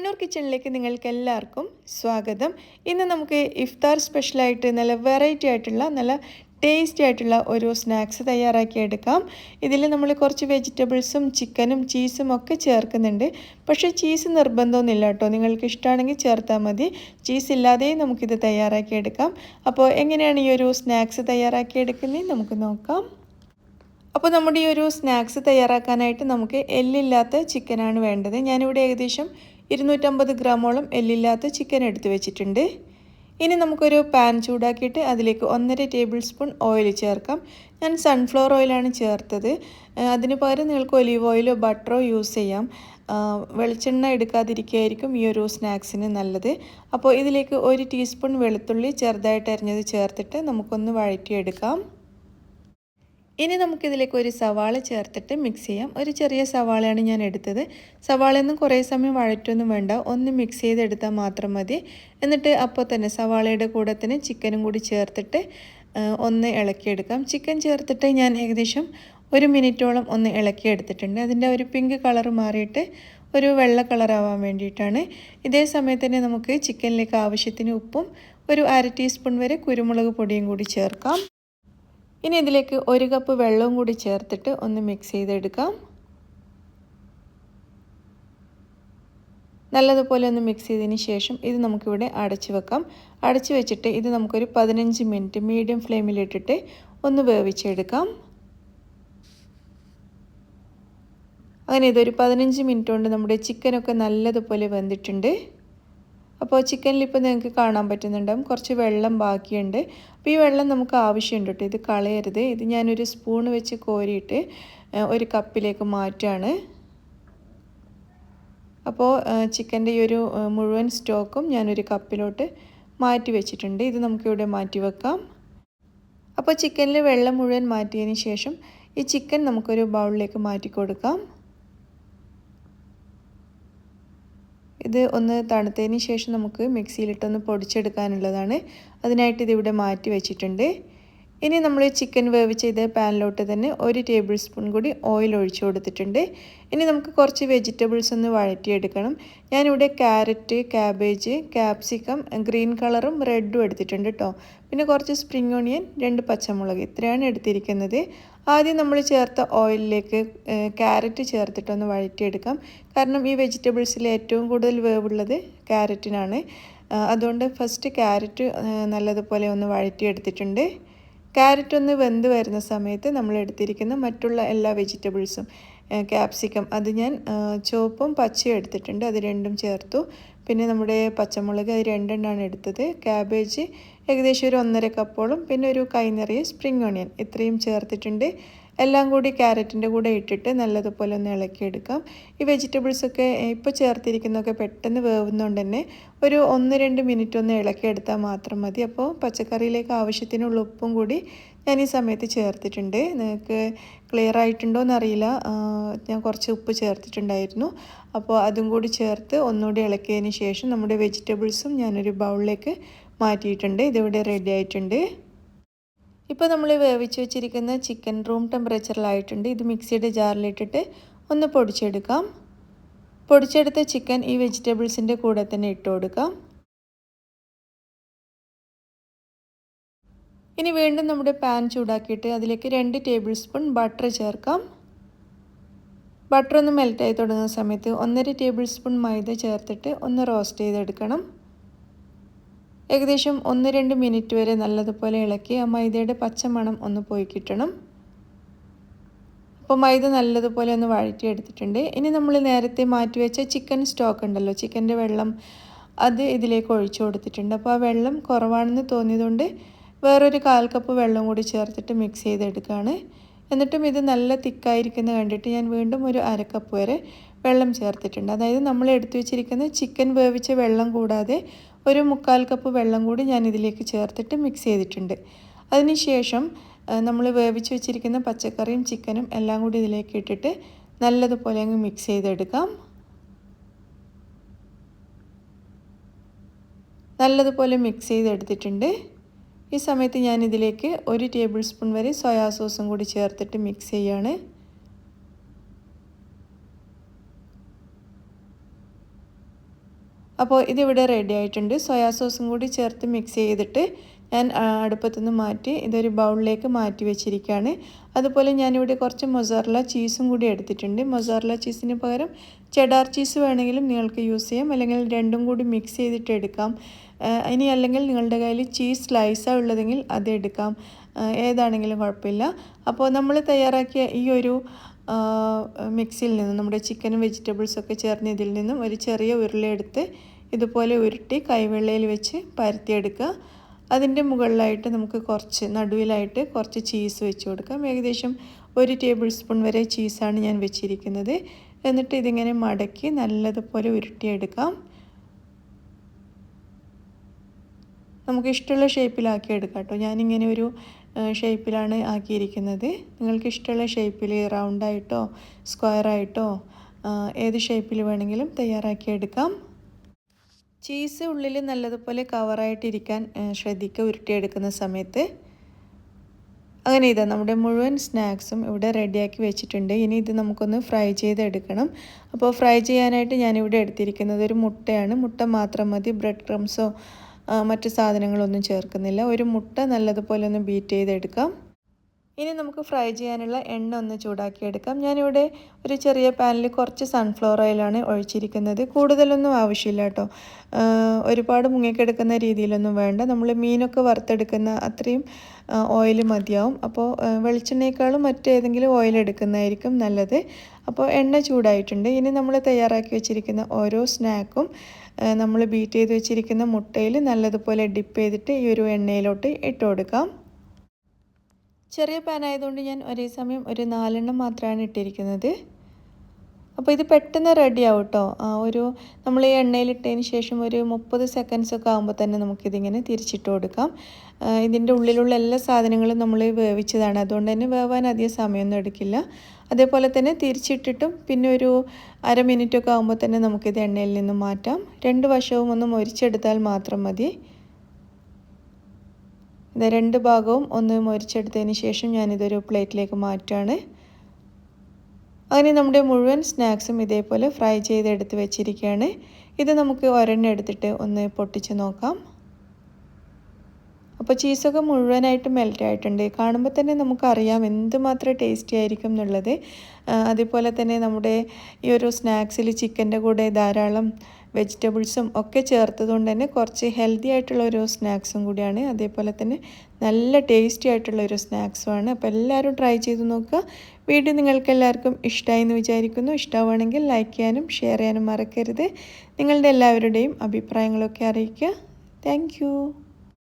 കണ്ണൂർ കിച്ചണിലേക്ക് നിങ്ങൾക്ക് എല്ലാവർക്കും സ്വാഗതം. ഇന്ന് നമുക്ക് ഇഫ്താർ സ്പെഷ്യലായിട്ട് നല്ല വെറൈറ്റി ആയിട്ടുള്ള നല്ല ടേസ്റ്റി ആയിട്ടുള്ള ഒരു സ്നാക്സ് തയ്യാറാക്കി എടുക്കാം. ഇതിൽ നമ്മൾ കുറച്ച് വെജിറ്റബിൾസും ചിക്കനും ചീസും ഒക്കെ ചേർക്കുന്നുണ്ട്. പക്ഷേ ചീസ് നിർബന്ധമൊന്നുമില്ല കേട്ടോ. നിങ്ങൾക്ക് ഇഷ്ടമാണെങ്കിൽ ചേർത്താൽ മതി. ചീസ് ഇല്ലാതെയും നമുക്കിത് തയ്യാറാക്കി എടുക്കാം. അപ്പോൾ എങ്ങനെയാണ് ഈ ഒരു സ്നാക്സ് തയ്യാറാക്കി എടുക്കുന്നത് നമുക്ക് നോക്കാം. അപ്പോൾ നമ്മുടെ ഈ ഒരു സ്നാക്സ് തയ്യാറാക്കാനായിട്ട് നമുക്ക് എല്ലില്ലാത്ത ചിക്കനാണ് വേണ്ടത്. ഞാനിവിടെ ഏകദേശം ഇരുന്നൂറ്റമ്പത് ഗ്രാമോളം എല്ലില്ലാത്ത ചിക്കൻ എടുത്ത് വെച്ചിട്ടുണ്ട്. ഇനി നമുക്കൊരു പാൻ ചൂടാക്കിയിട്ട് അതിലേക്ക് ഒന്നര ടേബിൾ സ്പൂൺ ഓയിൽ ചേർക്കാം. ഞാൻ സൺഫ്ലവർ ഓയിലാണ് ചേർത്തത്. അതിന് പകരം നിങ്ങൾക്ക് ഒലീവ് ഓയിലോ ബട്ടറോ യൂസ് ചെയ്യാം. വെളിച്ചെണ്ണ എടുക്കാതിരിക്കുകയായിരിക്കും ഈ ഒരു സ്നാക്സിന് നല്ലത്. അപ്പോൾ ഇതിലേക്ക് ഒരു ടീസ്പൂൺ വെളുത്തുള്ളി ചെറുതായിട്ട് അരിഞ്ഞത് ചേർത്തിട്ട് നമുക്കൊന്ന് വഴറ്റിയെടുക്കാം. ഇനി നമുക്കിതിലേക്ക് ഒരു സവാള ചേർത്തിട്ട് മിക്സ് ചെയ്യാം. ഒരു ചെറിയ സവാളയാണ് ഞാൻ എടുത്തത്. സവാളയൊന്നും കുറേ സമയം വഴറ്റൊന്നും വേണ്ട. ഒന്ന് മിക്സ് ചെയ്തെടുത്താൽ മാത്രം മതി. എന്നിട്ട് അപ്പോൾ തന്നെ സവാളയുടെ കൂടെ തന്നെ ചിക്കനും കൂടി ചേർത്തിട്ട് ഒന്ന് ഇളക്കിയെടുക്കാം. ചിക്കൻ ചേർത്തിട്ട് ഞാൻ ഏകദേശം ഒരു മിനിറ്റോളം ഒന്ന് ഇളക്കിയെടുത്തിട്ടുണ്ട്. അതിന്റെ ഒരു പിങ്ക് കളർ മാറിയിട്ട് ഒരു വെള്ള കളറാവാൻ വേണ്ടിയിട്ടാണ്. ഇതേ സമയത്ത് തന്നെ നമുക്ക് ചിക്കനിലേക്ക് ആവശ്യത്തിന് ഉപ്പും ഒരു അര ടീസ്പൂൺ വരെ കുരുമുളക് പൊടിയും കൂടി ചേർക്കാം. ഇനി ഇതിലേക്ക് ഒരു കപ്പ് വെള്ളവും കൂടി ചേർത്തിട്ട് ഒന്ന് മിക്സ് ചെയ്തെടുക്കാം. നല്ലതുപോലെ ഒന്ന് മിക്സ് ചെയ്തതിന് ശേഷം ഇത് നമുക്കിവിടെ അടച്ചു വെക്കാം. അടച്ചു വെച്ചിട്ട് ഇത് നമുക്കൊരു പതിനഞ്ച് മിനിറ്റ് മീഡിയം ഫ്ലെയിമിലിട്ടിട്ട് ഒന്ന് വേവിച്ചെടുക്കാം. അങ്ങനെ ഇതൊരു പതിനഞ്ച് മിനിറ്റ് കൊണ്ട് നമ്മുടെ ചിക്കനൊക്കെ നല്ലതുപോലെ വെന്തിട്ടുണ്ട്. അപ്പോൾ ചിക്കനിൽ ഇപ്പോൾ നിങ്ങൾക്ക് കാണാൻ പറ്റുന്നുണ്ടാവും കുറച്ച് വെള്ളം ബാക്കിയുണ്ട്. അപ്പോൾ ഈ വെള്ളം നമുക്ക് ആവശ്യമുണ്ട് കേട്ടോ. ഇത് കളയരുത്. ഇത് ഞാനൊരു സ്പൂൺ വെച്ച് കോരിയിട്ട് ഒരു കപ്പിലേക്ക് മാറ്റാണ് അപ്പോൾ ചിക്കന്റെ ഈ ഒരു മുഴുവൻ സ്റ്റോക്കും ഞാനൊരു കപ്പിലോട്ട് മാറ്റി വെച്ചിട്ടുണ്ട്. ഇത് നമുക്കിവിടെ മാറ്റി വെക്കാം. അപ്പോൾ ചിക്കനിൽ വെള്ളം മുഴുവൻ മാറ്റിയതിന് ശേഷം ഈ ചിക്കൻ നമുക്കൊരു ബൗളിലേക്ക് മാറ്റി കൊടുക്കാം. ഇത് ഒന്ന് തണുത്തതിന് ശേഷം നമുക്ക് മിക്സിയിലിട്ടൊന്ന് പൊടിച്ചെടുക്കാനുള്ളതാണ്. അതിനായിട്ട് ഇതിവിടെ മാറ്റി വെച്ചിട്ടുണ്ട്. ഇനി നമ്മൾ ചിക്കൻ വേവിച്ച് ഇത് പാനിലോട്ട് തന്നെ ഒരു ടേബിൾ സ്പൂൺ കൂടി ഓയിൽ ഒഴിച്ചു കൊടുത്തിട്ടുണ്ട്. ഇനി നമുക്ക് കുറച്ച് വെജിറ്റബിൾസ് ഒന്ന് വഴറ്റിയെടുക്കണം. ഞാനിവിടെ ക്യാരറ്റ് ക്യാബേജ് ക്യാപ്സിക്കം ഗ്രീൻ കളറും റെഡും എടുത്തിട്ടുണ്ട് കേട്ടോ പിന്നെ കുറച്ച് സ്പ്രിങ് ഓണിയൻ രണ്ട് പച്ചമുളക് ഇത്രയാണ് എടുത്തിരിക്കുന്നത്. ആദ്യം നമ്മൾ ചേർത്ത ഓയിലിലേക്ക് ക്യാരറ്റ് ചേർത്തിട്ടൊന്ന് വഴറ്റിയെടുക്കാം. കാരണം ഈ വെജിറ്റബിൾസിൽ ഏറ്റവും കൂടുതൽ വേവുള്ളത് ക്യാരറ്റിനാണ് അതുകൊണ്ട് ഫസ്റ്റ് ക്യാരറ്റ് നല്ലതുപോലെ ഒന്ന് വഴറ്റിയെടുത്തിട്ടുണ്ട്. ക്യാരറ്റ് ഒന്ന് വെന്ത് വരുന്ന സമയത്ത് നമ്മൾ എടുത്തിരിക്കുന്ന മറ്റുള്ള എല്ലാ വെജിറ്റബിൾസും ക്യാപ്സിക്കം അത് ഞാൻ ചുവപ്പും പച്ചയും എടുത്തിട്ടുണ്ട്. അത് രണ്ടും ചേർത്തു. പിന്നെ നമ്മുടെ പച്ചമുളക് അത് രണ്ടെണ്ണമാണ് എടുത്തത്. ക്യാബേജ് ഏകദേശം ഒരു ഒന്നര കപ്പോളം പിന്നെ ഒരു കൈ നിറയെ സ്പ്രിംഗ് ഓണിയൻ ഇത്രയും ചേർത്തിട്ടുണ്ട്. എല്ലാം കൂടി ക്യാരറ്റിന്റെ കൂടെ ഇട്ടിട്ട് നല്ലതുപോലെ ഒന്ന് ഇളക്കിയെടുക്കാം. ഈ വെജിറ്റബിൾസൊക്കെ ഇപ്പോൾ ചേർത്തിരിക്കുന്നതൊക്കെ പെട്ടെന്ന് വേവുന്നതുകൊണ്ട് തന്നെ ഒരു ഒന്ന് രണ്ട് മിനിറ്റ് ഒന്ന് ഇളക്കിയെടുത്താൽ മാത്രം മതി. അപ്പോൾ പച്ചക്കറിയിലേക്ക് ആവശ്യത്തിനുള്ള ഉപ്പും കൂടി ഞാൻ ഈ സമയത്ത് ചേർത്തിട്ടുണ്ട്. നിങ്ങൾക്ക് ക്ലിയർ ആയിട്ടുണ്ടോ എന്നറിയില്ല. ഞാൻ കുറച്ച് ഉപ്പ് ചേർത്തിട്ടുണ്ടായിരുന്നു. അപ്പോൾ അതും കൂടി ചേർത്ത് ഒന്നുകൂടി ഇളക്കിയതിന് ശേഷം നമ്മുടെ വെജിറ്റബിൾസും ഞാനൊരു ബൗളിലേക്ക് മാറ്റിയിട്ടുണ്ട്. ഇതിവിടെ റെഡി ആയിട്ടുണ്ട്. ഇപ്പോൾ നമ്മൾ വേവിച്ച് വെച്ചിരിക്കുന്ന ചിക്കൻ റൂം ടെമ്പറേച്ചറിലായിട്ടുണ്ട് ഇത് മിക്സിയുടെ ജാറിലിട്ടിട്ട് ഒന്ന് പൊടിച്ചെടുക്കാം. പൊടിച്ചെടുത്ത ചിക്കൻ ഈ വെജിറ്റബിൾസിന്റെ കൂടെ തന്നെ ഇട്ട് കൊടുക്കാം. ഇനി വീണ്ടും നമ്മുടെ പാൻ ചൂടാക്കിയിട്ട് അതിലേക്ക് രണ്ട് ടേബിൾ സ്പൂൺ ബട്ടർ ചേർക്കാം. ബട്ടർ ഒന്ന് മെൽറ്റായി തുടങ്ങുന്ന സമയത്ത് ഒന്നര ടേബിൾ സ്പൂൺ മൈദ ചേർത്തിട്ട് ഒന്ന് റോസ്റ്റ് ചെയ്തെടുക്കണം. ഏകദേശം ഒന്ന് രണ്ട് മിനിറ്റ് വരെ നല്ലതുപോലെ ഇളക്കി ആ മൈദയുടെ പച്ചമണം ഒന്ന് പോയി കിട്ടണം. അപ്പോൾ മൈദ നല്ലതുപോലെ ഒന്ന് വഴറ്റിയെടുത്തിട്ടുണ്ട് ഇനി നമ്മൾ നേരത്തെ മാറ്റി വെച്ച ചിക്കൻ സ്റ്റോക്ക് ഉണ്ടല്ലോ ചിക്കന്റെ വെള്ളം അത് ഇതിലേക്ക് ഒഴിച്ചു കൊടുത്തിട്ടുണ്ട്. അപ്പോൾ ആ വെള്ളം കുറവാണെന്ന് തോന്നിയതുകൊണ്ട് വേറൊരു കാൽ കപ്പ് വെള്ളം കൂടി ചേർത്തിട്ട് മിക്സ് ചെയ്തെടുക്കുകയാണ് എന്നിട്ടും ഇത് നല്ല തിക്കായിരിക്കുന്നത് കണ്ടിട്ട് ഞാൻ വീണ്ടും ഒരു അരക്കപ്പ് വരെ വെള്ളം ചേർത്തിട്ടുണ്ട്. അതായത് നമ്മൾ എടുത്തു വെച്ചിരിക്കുന്ന ചിക്കൻ വേവിച്ച വെള്ളം കൂടാതെ ഒരു മുക്കാൽ കപ്പ് വെള്ളം കൂടി ഞാൻ ഇതിലേക്ക് ചേർത്തിട്ട് മിക്സ് ചെയ്തിട്ടുണ്ട്. അതിനുശേഷം നമ്മൾ വേവിച്ച് വെച്ചിരിക്കുന്ന പച്ചക്കറിയും ചിക്കനും എല്ലാം കൂടി ഇതിലേക്ക് ഇട്ടിട്ട് നല്ലതുപോലെ അങ്ങ് മിക്സ് ചെയ്തെടുക്കാം. നല്ലതുപോലെ മിക്സ് ചെയ്തെടുത്തിട്ടുണ്ട്. ഈ സമയത്ത് ഞാൻ ഇതിലേക്ക് ഒരു ടേബിൾ സ്പൂൺ വരെ സോയാ സോസും കൂടി ചേർത്തിട്ട് മിക്സ് ചെയ്യാണ്. അപ്പോൾ ഇതിവിടെ റെഡി ആയിട്ടുണ്ട്. സോയാ സോസും കൂടി ചേർത്ത് മിക്സ് ചെയ്തിട്ട് ഞാൻ അടുപ്പത്തുനിന്ന് മാറ്റി ഇതൊരു ബൗളിലേക്ക് മാറ്റി വെച്ചിരിക്കുകയാണ്. അതുപോലെ ഞാനിവിടെ കുറച്ച് മൊസാറല ചീസും കൂടി എടുത്തിട്ടുണ്ട്. മൊസാറല ചീസിന് പകരം ചെഡാർ ചീസ് വേണമെങ്കിലും നിങ്ങൾക്ക് യൂസ് ചെയ്യാം. അല്ലെങ്കിൽ രണ്ടും കൂടി മിക്സ് ചെയ്തിട്ട് എടുക്കാം. ഇനി അല്ലെങ്കിൽ നിങ്ങളുടെ കയ്യിൽ ചീസ് സ്ലൈസാണ് ഉള്ളതെങ്കിൽ അത് എടുക്കാം. ഏതാണെങ്കിലും കുഴപ്പമില്ല. അപ്പോൾ നമ്മൾ തയ്യാറാക്കിയ ഈ ഒരു മിക്സിയിൽ നിന്നും നമ്മുടെ ചിക്കനും വെജിറ്റബിൾസൊക്കെ ചേർന്ന് ഇതിൽ നിന്നും ഒരു ചെറിയ ഉരുളയെടുത്ത് ഇതുപോലെ ഉരുട്ടി കൈവെള്ളയിൽ വെച്ച് പരത്തിയെടുക്കുക. അതിന്റെ മുകളിലായിട്ട് നമുക്ക് കുറച്ച് നടുവിലായിട്ട് കുറച്ച് ചീസ് വെച്ച് കൊടുക്കാം. ഏകദേശം ഒരു ടേബിൾ സ്പൂൺ വരെ ചീസാണ് ഞാൻ വെച്ചിരിക്കുന്നത്. എന്നിട്ട് ഇതിങ്ങനെ മടക്കി നല്ലതുപോലെ ഉരുട്ടിയെടുക്കാം. നമുക്ക് ഇഷ്ടമുള്ള ഷേപ്പിലാക്കി എടുക്കാം കേട്ടോ. ഞാനിങ്ങനെ ഒരു ഷേപ്പിലാണ് ആക്കിയിരിക്കുന്നത്. നിങ്ങൾക്ക് ഇഷ്ടമുള്ള ഷേപ്പിൽ റൗണ്ടായിട്ടോ സ്ക്വയറായിട്ടോ ഏത് ഷേപ്പിൽ വേണമെങ്കിലും തയ്യാറാക്കി എടുക്കാം. ചീസ് ഉള്ളിൽ നല്ലതുപോലെ കവറായിട്ടിരിക്കാൻ ശ്രദ്ധിക്കുക. ഉരുട്ടിയെടുക്കുന്ന സമയത്ത്. അങ്ങനെ ഇതാ നമ്മുടെ മുഴുവൻ സ്നാക്സും ഇവിടെ റെഡിയാക്കി വെച്ചിട്ടുണ്ട്. ഇനി ഇത് നമുക്കൊന്ന് ഫ്രൈ ചെയ്തെടുക്കണം. അപ്പോൾ ഫ്രൈ ചെയ്യാനായിട്ട് ഞാനിവിടെ എടുത്തിരിക്കുന്നത് ഒരു മുട്ടയാണ്. മുട്ട മാത്രം മതി. ബ്രെഡ് ക്രംസോ മറ്റു സാധനങ്ങളൊന്നും ചേർക്കുന്നില്ല. ഒരു മുട്ട നല്ലതുപോലെ ഒന്ന് ബീറ്റ് ചെയ്തെടുക്കാം. ഇനി നമുക്ക് ഫ്രൈ ചെയ്യാനുള്ള എണ്ണ ഒന്ന് ചൂടാക്കിയെടുക്കാം. ഞാനിവിടെ ഒരു ചെറിയ പാനിൽ കുറച്ച് സൺഫ്ലവർ ഓയിലാണ് ഒഴിച്ചിരിക്കുന്നത്. കൂടുതലൊന്നും ആവശ്യമില്ല കേട്ടോ. ഒരുപാട് മുങ്ങിക്കെടുക്കുന്ന രീതിയിലൊന്നും വേണ്ട. നമ്മൾ മീനൊക്കെ വറുത്തെടുക്കുന്ന അത്രയും ഓയിൽ മതിയാവും. അപ്പോൾ വെളിച്ചെണ്ണയേക്കാളും മറ്റേതെങ്കിലും ഓയിൽ എടുക്കുന്നതായിരിക്കും നല്ലത്. അപ്പോൾ എണ്ണ ചൂടായിട്ടുണ്ട്. ഇനി നമ്മൾ തയ്യാറാക്കി വെച്ചിരിക്കുന്ന ഓരോ സ്നാക്കും നമ്മൾ ബീറ്റ് ചെയ്ത് വെച്ചിരിക്കുന്ന മുട്ടയിൽ നല്ലതുപോലെ ഡിപ്പ് ചെയ്തിട്ട് ഈ ഒരു എണ്ണയിലോട്ട് ഇട്ട് കൊടുക്കാം. ചെറിയ പാൻ ആയതുകൊണ്ട് ഞാൻ ഒരേ സമയം ഒരു നാലെണ്ണം മാത്രമാണ് ഇട്ടിരിക്കുന്നത്. അപ്പോൾ ഇത് പെട്ടെന്ന് റെഡി ആവും കേട്ടോ ആ ഒരു നമ്മൾ ഈ എണ്ണയിലിട്ടതിന് ശേഷം ഒരു മുപ്പത് സെക്കൻഡ്സ് ഒക്കെ ആകുമ്പോൾ തന്നെ നമുക്കിതിങ്ങനെ തിരിച്ചിട്ട് കൊടുക്കാം. ഇതിന്റെ ഉള്ളിലുള്ള എല്ലാ സാധനങ്ങളും നമ്മൾ വേവിച്ചതാണ്. അതുകൊണ്ട് തന്നെ വേവാൻ അധികം സമയമൊന്നും എടുക്കില്ല. അതേപോലെ തന്നെ തിരിച്ചിട്ടിട്ടും പിന്നെ ഒരു അര മിനിറ്റൊക്കെ ആകുമ്പോൾ തന്നെ നമുക്കിത് എണ്ണയിൽ നിന്ന് മാറ്റാം. രണ്ട് വശവും ഒന്ന് മൊരിച്ചെടുത്താൽ മാത്രം മതി. ഇത് രണ്ട് ഭാഗവും ഒന്ന് മൊരിച്ചെടുത്തതിന് ശേഷം ഞാനിതൊരു പ്ലേറ്റിലേക്ക് മാറ്റുകയാണ്. അങ്ങനെ നമ്മുടെ മുഴുവൻ സ്നാക്സും ഇതേപോലെ ഫ്രൈ ചെയ്തെടുത്ത് വെച്ചിരിക്കുകയാണ്. ഇത് നമുക്ക് ഒരെണ്ണം എടുത്തിട്ട് ഒന്ന് പൊട്ടിച്ച് നോക്കാം. അപ്പോൾ ചീസൊക്കെ മുഴുവനായിട്ട് മെൽറ്റ് ആയിട്ടുണ്ട്. കാണുമ്പോൾ തന്നെ നമുക്കറിയാം എന്തുമാത്രം ടേസ്റ്റി ആയിരിക്കും എന്നുള്ളത്. അതേപോലെ തന്നെ നമ്മുടെ ഈ ഒരു സ്നാക്സിൽ ചിക്കന്റെ കൂടെ ധാരാളം വെജിറ്റബിൾസും ഒക്കെ ചേർത്തതുകൊണ്ട് തന്നെ കുറച്ച് ഹെൽത്തി ആയിട്ടുള്ള ഒരു സ്നാക്സും കൂടിയാണ്. അതേപോലെ തന്നെ നല്ല ടേസ്റ്റി ആയിട്ടുള്ള ഒരു സ്നാക്സുമാണ്. അപ്പോൾ എല്ലാവരും ട്രൈ ചെയ്ത് നോക്കുക. വീഡിയോ നിങ്ങൾക്ക് എല്ലാവർക്കും ഇഷ്ടമായി എന്ന് വിചാരിക്കുന്നു. ഇഷ്ടമാണെങ്കിൽ ലൈക്ക് ചെയ്യാനും ഷെയർ ചെയ്യാനും മറക്കരുത്. നിങ്ങളുടെ എല്ലാവരുടെയും അഭിപ്രായങ്ങളൊക്കെ അറിയിക്കുക. താങ്ക്